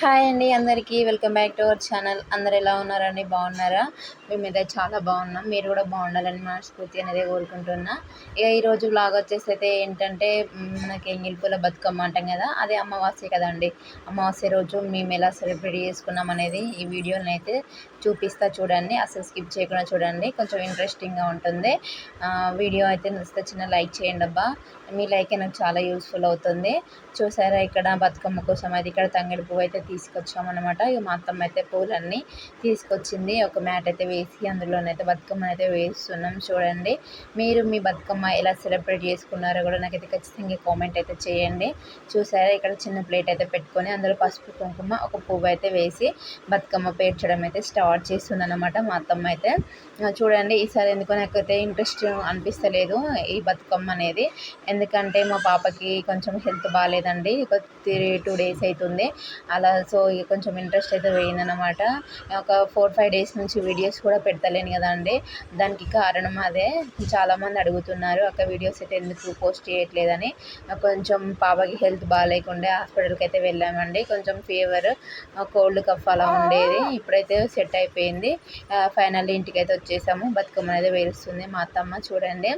Hi అండి అందరికీ. Welcome back to our channel. అందరు ఎలా ఉన్నారండి? బాగున్నారా? మేమైతే చాలా బాగున్నాం. మీరు కూడా బాగుండాలని మనస్ఫూర్తి అనేది కోరుకుంటున్నా. ఇక ఈరోజు బ్లాగ్ వచ్చేసి అయితే ఏంటంటే మనకి ఎంగిలిపూల బతుకమ్మ అంటాం కదా అదే అమావాస్య కదండి. అమావాస్య రోజు మేము ఎలా సెలబ్రేట్ చేసుకున్నాం అనేది ఈ వీడియోని అయితే చూపిస్తా చూడండి. అసలు స్కిప్ చేయకుండా చూడండి. కొంచెం ఇంట్రెస్టింగ్గా ఉంటుంది. వీడియో అయితే నచ్చితే చిన్న లైక్ చేయండి అబ్బా. మీ లైక్ నాకు చాలా యూస్ఫుల్ అవుతుంది. చూసారా ఇక్కడ బతుకమ్మ కోసం అయితే ఇక్కడ తంగడి పువ్వు అయితే తీసుకొచ్చామన్నమాట. ఇక మా అత్తమ్మ అయితే పూలన్నీ తీసుకొచ్చింది. ఒక మ్యాట్ అయితే వేసి అందులోనైతే బతుకమ్మ అయితే వేస్తున్నాం చూడండి. మీరు మీ బతుకమ్మ ఎలా సెలబ్రేట్ చేసుకున్నారో కూడా నాకైతే ఖచ్చితంగా కామెంట్ అయితే చేయండి. చూసారా? ఇక్కడ చిన్న ప్లేట్ అయితే పెట్టుకొని అందులో పసుపు కుంకుమ ఒక పువ్వు అయితే వేసి బతుకమ్మ పేర్చడం అయితే స్టార్ట్ చేస్తుంది అనమాట మా అత్తమ్మ అయితే చూడండి ఈసారి ఎందుకో నాకైతే ఇంట్రెస్ట్ అనిపిస్తలేదు ఈ బతుకమ్మ అనేది. ఎందుకంటే మా పాపకి కొంచెం హెల్త్ బాగాలేదండి. ఒక త్రీ టూ డేస్ అవుతుంది. అలా సో ఇక కొంచెం ఇంట్రెస్ట్ అయితే పోయిందనమాట ఒక ఫోర్ ఫైవ్ డేస్ నుంచి వీడియోస్ కూడా పెడతలేను కదండి దానికి కారణం అదే. చాలామంది అడుగుతున్నారు అక్క వీడియోస్ అయితే ఎందుకు పోస్ట్ చేయట్లేదని? కొంచెం పాపకి హెల్త్ బాగాలేకుండే హాస్పిటల్కి అయితే వెళ్ళామండి. కొంచెం ఫీవర్ కోల్డ్ కఫ్ అలా ఉండేది. ఇప్పుడైతే సెట్ అయిపోయింది. ఫైనల్లీ ఇంటికి అయితే వచ్చేసాము. బతుకమ్మ అనేది వేలుస్తుంది మా అత్తమ్మ. చూడండి.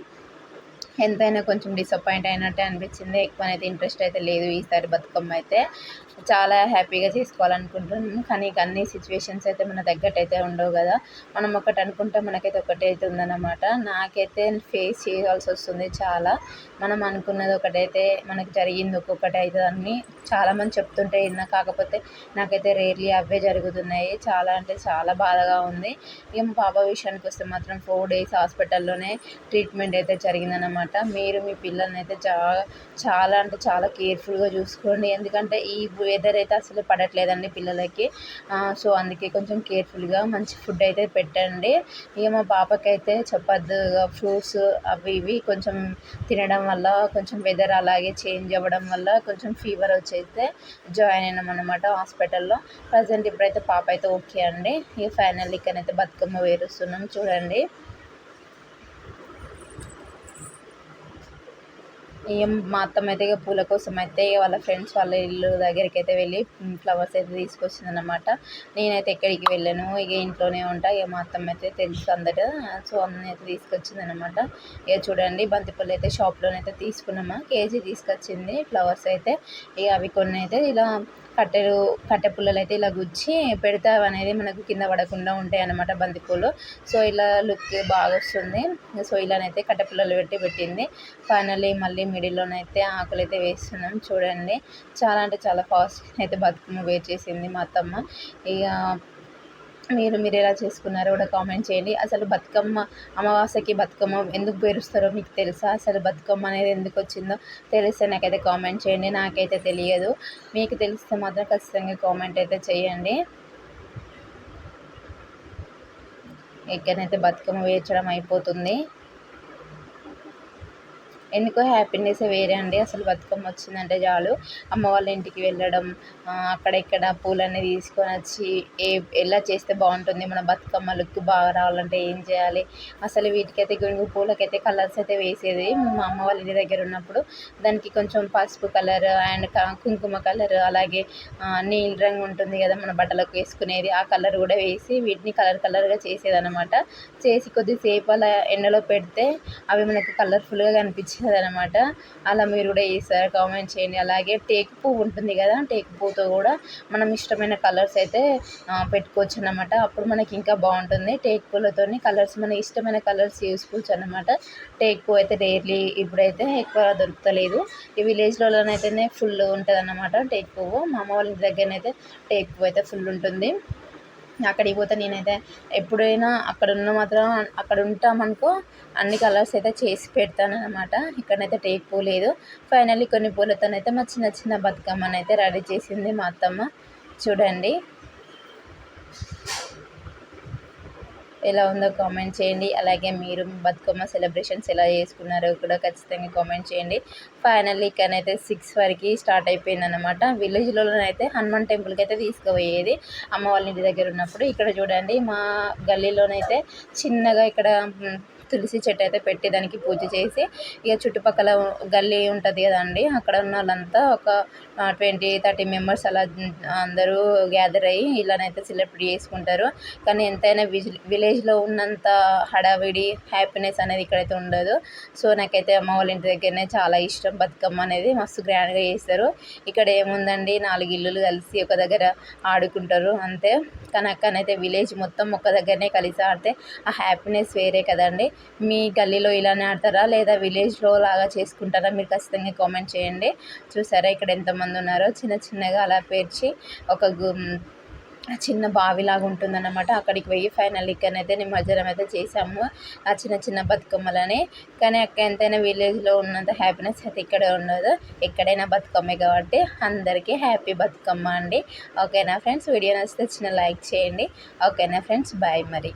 ఎంతైనా కొంచెం డిసప్పాయింట్ అయినట్టే అనిపించింది. ఎక్కువ అయితే ఇంట్రెస్ట్ అయితే లేదు ఈసారి బతుకమ్మ అయితే చాలా హ్యాపీగా చేసుకోవాలనుకుంటున్నాను కానీ ఇక అన్ని సిచ్యువేషన్స్ అయితే మన తగ్గట్టు అయితే ఉండవు కదా. మనం ఒకటి అనుకుంటే మనకైతే ఒకటి అయితే ఉందన్నమాట. నాకైతే ఫేస్ చేయాల్సి వస్తుంది చాలా. మనం అనుకున్నది ఒకటైతే మనకి జరిగింది ఒక్కొక్కటి అవుతుందని చాలామంది చెప్తుంటే విన్నా. కాకపోతే నాకైతే రేర్లీ అవే జరుగుతున్నాయి. చాలా అంటే చాలా బాధగా ఉంది. ఇక మా పాప విషయానికి వస్తే మాత్రం ఫోర్ డేస్ హాస్పిటల్లోనే ట్రీట్మెంట్ అయితే జరిగిందన్నమాట. మీరు మీ పిల్లల్ని అయితే చాలా చాలా అంటే చాలా కేర్ఫుల్గా చూసుకోండి. ఎందుకంటే ఈ వెదర్ అయితే అసలు పడట్లేదండి పిల్లలకి. సో అందుకే కొంచెం కేర్ఫుల్గా మంచి ఫుడ్ అయితే పెట్టండి. ఇక మా పాపకైతే చెప్పద్దు ఫ్రూట్స్ అవి ఇవి కొంచెం తినడం వల్ల కొంచెం వెదర్ అలాగే చేంజ్ అవ్వడం వల్ల కొంచెం ఫీవర్ వచ్చైతే జాయిన్ అయినాం అనమాట హాస్పిటల్లో ప్రజెంట్ ఇప్పుడైతే పాప అయితే ఓకే అండి. ఇక ఫైనల్ ఇక్కడైతే బతుకమ్మ వేరుస్తున్నాం చూడండి. ఇక మా అత్తమ్మ అయితే ఇక పూల కోసం అయితే ఇక వాళ్ళ ఫ్రెండ్స్ వాళ్ళ ఇల్లు దగ్గరికి అయితే వెళ్ళి ఫ్లవర్స్ అయితే తీసుకొచ్చింది అనమాట నేనైతే ఎక్కడికి వెళ్ళాను ఇక ఇంట్లోనే ఉంటా ఇక మా అత్తమ్మ అయితే తెలుసు అందరు సో అన్నీ అయితే తీసుకొచ్చింది అనమాట ఇక చూడండి బంతిపూలు అయితే షాప్లోనైతే తీసుకున్నామా కేజీ తీసుకొచ్చింది ఫ్లవర్స్ అయితే. ఇక అవి కొన్ని అయితే ఇలా కట్టెలు కట్టె పుల్లలు అయితే ఇలా గుచ్చి పెడతా అనేది మనకు కింద పడకుండా ఉంటాయి అన్నమాట బంతిపూలు. సో ఇలా లుక్ బాగా వస్తుంది. సో ఇలానైతే కట్టె పుల్లలు పెట్టి పెట్టింది. ఫైనల్లీ మళ్ళీ మిడిల్లోనైతే ఆకులు అయితే వేస్తున్నాం. చూడండి. చాలా అంటే చాలా ఫాస్ట్ అయితే బతుకమ్మ వేర్ చేసింది మా అత్తమ్మ. ఇక మీరు మీరు ఎలా చేసుకున్నారో కూడా కామెంట్ చేయండి. అసలు బతుకమ్మ అమావాస్యకి బతుకమ్మ ఎందుకు పేరుస్తారో మీకు తెలుసా? అసలు బతుకమ్మ అనేది ఎందుకు వచ్చిందో తెలిస్తే నాకైతే కామెంట్ చేయండి. నాకైతే తెలియదు. మీకు తెలిస్తే మాత్రం ఖచ్చితంగా కామెంట్ అయితే చేయండి. ఎక్కడైతే బతుకమ్మ వేర్చడం అయిపోతుంది. ఎందుకో హ్యాపీనెస్ వేరే అండి. అసలు బతుకమ్మ వచ్చిందంటే చాలు. అమ్మ వాళ్ళ ఇంటికి వెళ్ళడం అక్కడ ఇక్కడ పూలన్నీ తీసుకొని వచ్చి ఏ ఎలా చేస్తే బాగుంటుంది మన బతుకమ్మ లుక్ బాగా రావాలంటే ఏం చేయాలి? అసలు వీటికైతే గునుగు పూలకైతే కలర్స్ అయితే వేసేది. మా అమ్మ వాళ్ళ ఇంటి దగ్గర ఉన్నప్పుడు దానికి కొంచెం పసుపు కలర్ అండ్ కుంకుమ కలర్ అలాగే నీలి రంగు ఉంటుంది కదా మన బట్టలకు వేసుకునేది. ఆ కలర్ కూడా వేసి వీటిని కలర్ కలర్గా చేసేది అనమాట చేసి కొద్దిసేపు అలా ఎండలో పెడితే అవి మనకు కలర్ఫుల్గా కనిపించింది. అనమాట అలా మీరు కూడా వేసారు కామెంట్ చేయండి. అలాగే టేక్ పువ్వు ఉంటుంది కదా టేక్ పువ్వుతో కూడా మనం ఇష్టమైన కలర్స్ అయితే పెట్టుకోవచ్చు అనమాట అప్పుడు మనకి ఇంకా బాగుంటుంది. టేక్ పువ్వులతోని కలర్స్ మన ఇష్టమైన కలర్స్ చేసుకోవచ్చు అనమాట టేక్ పువ్వు అయితే రేర్లీ ఇప్పుడైతే ఎక్కువ దొరుకుతలేదు. ఈ విలేజ్లోనైతేనే ఫుల్ ఉంటుంది అనమాట టేక్ పువ్వు. మా అమ్మ వాళ్ళ దగ్గరనైతే టేక్ పువ్వు అయితే ఫుల్ ఉంటుంది. అక్కడికి పోతే నేనైతే ఎప్పుడైనా అక్కడ ఉన్న మాత్రం అక్కడ ఉంటామనుకో అన్ని కలర్స్ అయితే చేసి పెడతాను అనమాట ఇక్కడనైతే టేక్ పోలేదు ఫైనల్లీ కొన్ని పూలతోనైతే మా చిన్న చిన్న బతుకమ్మనైతే రెడీ చేసింది మా అత్తమ్మ. చూడండి. ఎలా ఉందో కామెంట్ చేయండి. అలాగే మీరు బతుకమ్మ సెలబ్రేషన్స్ ఎలా చేసుకున్నారో కూడా ఖచ్చితంగా కామెంట్ చేయండి. ఫైనల్లీ ఇక్కడనైతే సిక్స్ వరకు స్టార్ట్ అయిపోయింది అనమాట విలేజ్లోనైతే హనుమాన్ టెంపుల్కి అయితే తీసుకుపోయేది. అమ్మ వాళ్ళ ఇంటి దగ్గర ఉన్నప్పుడు. ఇక్కడ చూడండి మా గల్లీలోనైతే చిన్నగా ఇక్కడ తులసి చెట్టు అయితే పెట్టి దానికి పూజ చేసి ఇక చుట్టుపక్కల గల్లీ ఉంటుంది కదండి అక్కడ ఉన్న వాళ్ళంతా ఒక ట్వంటీ థర్టీ మెంబర్స్ అలా అందరూ గ్యాదర్ అయ్యి ఇలానైతే సెలబ్రేట్ చేసుకుంటారు. కానీ ఎంతైనా విలేజ్లో ఉన్నంత హడావిడి హ్యాపీనెస్ అనేది ఇక్కడైతే ఉండదు. సో నాకైతే అమ్మ వాళ్ళ ఇంటి దగ్గరనే చాలా ఇష్టం. బతుకమ్మ అనేది మస్తు గ్రాండ్గా చేస్తారు. ఇక్కడ ఏముందండి నాలుగు ఇల్లులు కలిసి ఒక దగ్గర ఆడుకుంటారు అంతే. కానీ అక్కనైతే విలేజ్ మొత్తం ఒక దగ్గరనే కలిసి ఆడితే ఆ హ్యాపీనెస్ వేరే కదండి. మీ గల్లీలో ఇలానే ఆడతారా? లేదా విలేజ్లో లాగా చేసుకుంటారా? మీరు ఖచ్చితంగా కామెంట్ చేయండి. చూసారా? ఇక్కడ ఎంతమంది ఉన్నారో? చిన్న చిన్నగా అలా పేర్చి ఒక గు చిన్న బావిలాగా ఉంటుందన్నమాట. అక్కడికి పోయి ఫైనల్ ఇక్కడనైతే నిమజ్జనం అయితే చేసాము ఆ చిన్న చిన్న బతుకమ్మలని. కానీ అక్కడ ఎంతైనా విలేజ్లో ఉన్నంత హ్యాపీనెస్ అయితే ఇక్కడే ఉండదు. ఎక్కడైనా బతుకమ్మే కాబట్టి అందరికీ హ్యాపీ బతుకమ్మ అండి. ఓకేనా ఫ్రెండ్స్? వీడియో నచ్చితే చిన్న లైక్ చేయండి. ఓకేనా ఫ్రెండ్స్? బాయ్ మరి.